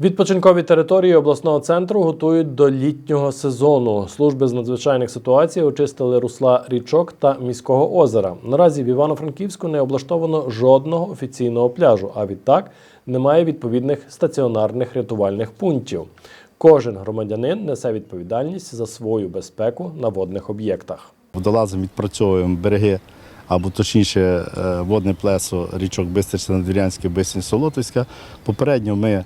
Відпочинкові території обласного центру готують до літнього сезону. Служби з надзвичайних ситуацій очистили русла річок та міського озера. Наразі в Івано-Франківську не облаштовано жодного офіційного пляжу, а відтак немає відповідних стаціонарних рятувальних пунктів. Кожен громадянин несе відповідальність за свою безпеку на водних об'єктах. Водолазом відпрацьовуємо береги, або точніше е, водне плесо річок Бистриця, Надвірянське, Бистрин, Солотовська. Попередньо ми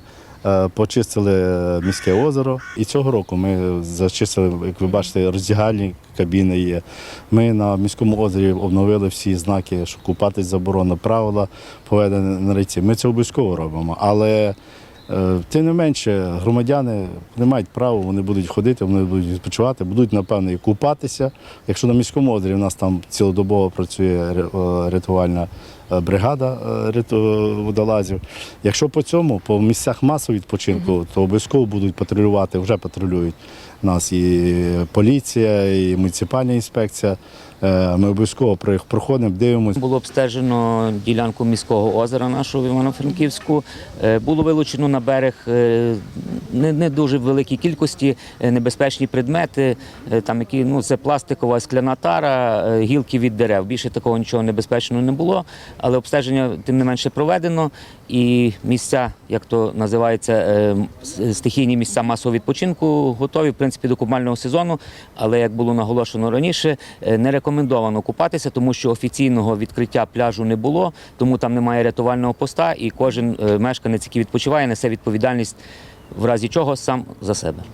почистили е, міське озеро, і цього року ми зачистили, як ви бачите, роздягальні кабіни є. Ми на міському озері обновили всі знаки, що купатись заборонено, правила поведення на реці. Ми це обов'язково робимо. Але Е, Тим не менше, громадяни не мають права, вони будуть ходити, вони будуть відпочивати, будуть, напевно, і купатися. Якщо на міському озері у нас там цілодобово працює е, рятувальна е, бригада е, водолазів. Якщо по цьому, по місцях масового відпочинку, то обов'язково будуть патрулювати, вже патрулюють нас і поліція, і муніципальна інспекція. Е, Ми обов'язково проходимо, дивимося. Було обстежено ділянку міського озера нашого в Івано-Франківську. Е, Було вилучено на берег е, не, не дуже великій кількості небезпечні предмети, там які ну це пластикова скляна тара, гілки від дерев. Більше такого нічого небезпечного не було, але обстеження тим не менше проведено. І місця, як то називається, стихійні місця масового відпочинку, готові в принципі до купального сезону. Але як було наголошено раніше, не рекомендовано купатися, тому що офіційного відкриття пляжу не було, тому там немає рятувального поста, і кожен е, мешканець, який відпочиває, несе відповідальність в разі чого сам за себе.